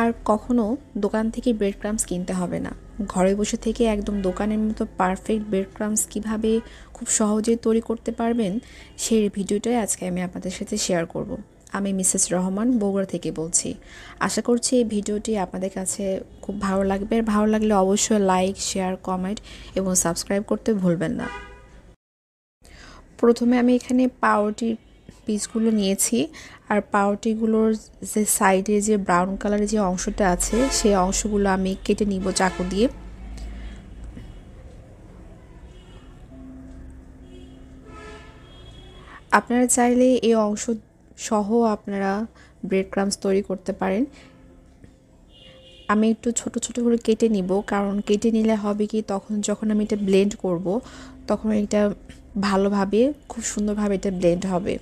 আর কখনো দোকান থেকে ব্রেড ক্রামস কিনতে হবে না। ঘরে বসে থেকে একদম দোকানের মতো পারফেক্ট ব্রেড ক্রামস কীভাবে খুব সহজেই তৈরি করতে পারবেন, সেই ভিডিওটাই আজকে আমি আপনাদের সাথে শেয়ার করব। আমি মিসেস রহমান বগুড়া থেকে বলছি। আশা করছি এই ভিডিওটি আপনাদের কাছে খুব ভালো লাগবে। আর ভালো লাগলে অবশ্যই লাইক শেয়ার কমেন্ট এবং সাবস্ক্রাইব করতে ভুলবেন না। প্রথমে আমি এখানে পাউরুটির পিসগুলো নিয়েছি, আর পাউরুটিগুলোর যে সাইডে যে ব্রাউন কালারের যে অংশটা আছে, সেই অংশগুলো আমি কেটে নিব চাকু দিয়ে। আপনারা চাইলে এই অংশ সহ আপনারা ব্রেড ক্রামস তৈরি করতে পারেন। আমি একটু ছোট ছোট করে কেটে নিব, কারণ কেটে নিলে হবে কি, তখন যখন আমি এটা ব্লেন্ড করব, তখন এটা ভালোভাবে, খুব সুন্দরভাবে এটা ব্লেন্ড হবে।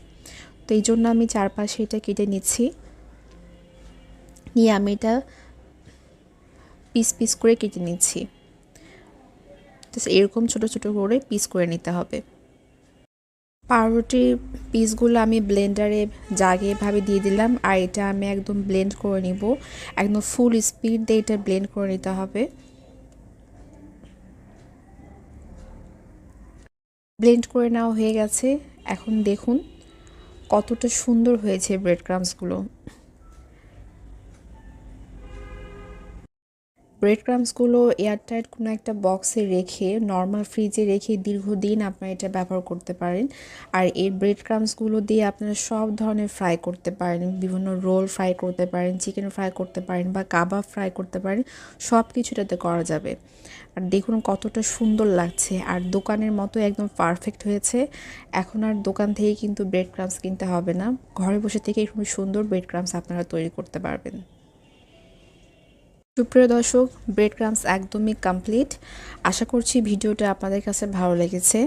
তো এই জন্য আমি চারপাশে এটা কেটে নিচ্ছি। নিয়ে আমি এটা পিস পিস করে কেটে নিচ্ছি। তো এরকম ছোট ছোট করে পিস করে নিতে হবে। পাউরুটির পিসগুলো আমি ব্লেন্ডারে জাগে এভাবে দিয়ে দিলাম। আর এটা আমি একদম ব্লেন্ড করে নিব। একদম ফুল স্পিড দিয়ে এটা ব্লেন্ড করে নিতে হবে। ব্লেন্ড করে নেওয়া হয়ে গেছে। এখন দেখুন কতটা সুন্দর হয়েছে ব্রেড ক্রামসগুলো ব্রেড ক্রামসগুলো এয়ারটাইট কোনো একটা বক্সে রেখে নর্মাল ফ্রিজে রেখে দীর্ঘদিন আপনারা এটা ব্যবহার করতে পারেন। আর এই ব্রেড ক্রামসগুলো দিয়ে আপনারা সব ধরনের ফ্রাই করতে পারেন। বিভিন্ন রোল ফ্রাই করতে পারেন চিকেন ফ্রাই করতে পারেন বা কাবাব ফ্রাই করতে পারেন, সব কিছুটাতে করা যাবে। আর দেখুন কতটা সুন্দর লাগছে। আর দোকানের মতো একদম পারফেক্ট হয়েছে। এখন আর দোকান থেকে কিন্তু ব্রেড ক্রামস কিনতে হবে না। ঘরে বসে থেকে খুব সুন্দর ব্রেড ক্রামস আপনারা তৈরি করতে পারবেন। সুপ্রিয় দর্শক ব্রেড ক্রামস একদমই কমপ্লিট আশা করছি ভিডিওটা আপনাদের কাছে ভালো লেগেছে।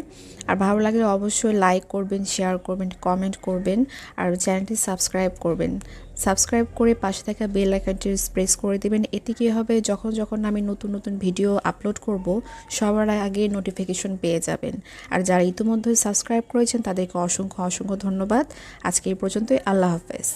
আর ভালো লাগলে অবশ্যই লাইক করবেন শেয়ার করবেন কমেন্ট করবেন, আর চ্যানেলটি সাবস্ক্রাইব করবেন। সাবস্ক্রাইব করে পাশে থাকা বেল আইকনটি প্রেস করে দেবেন। এতে কী হবে? যখন যখন আমি নতুন নতুন ভিডিও আপলোড করব, সবার আগে নোটিফিকেশন পেয়ে যাবেন। আর যারা ইতিমধ্যে সাবস্ক্রাইব করেছেন, তাদেরকে অসংখ্য অসংখ্য ধন্যবাদ। আজকে এই পর্যন্তই। আল্লাহ হাফেজ।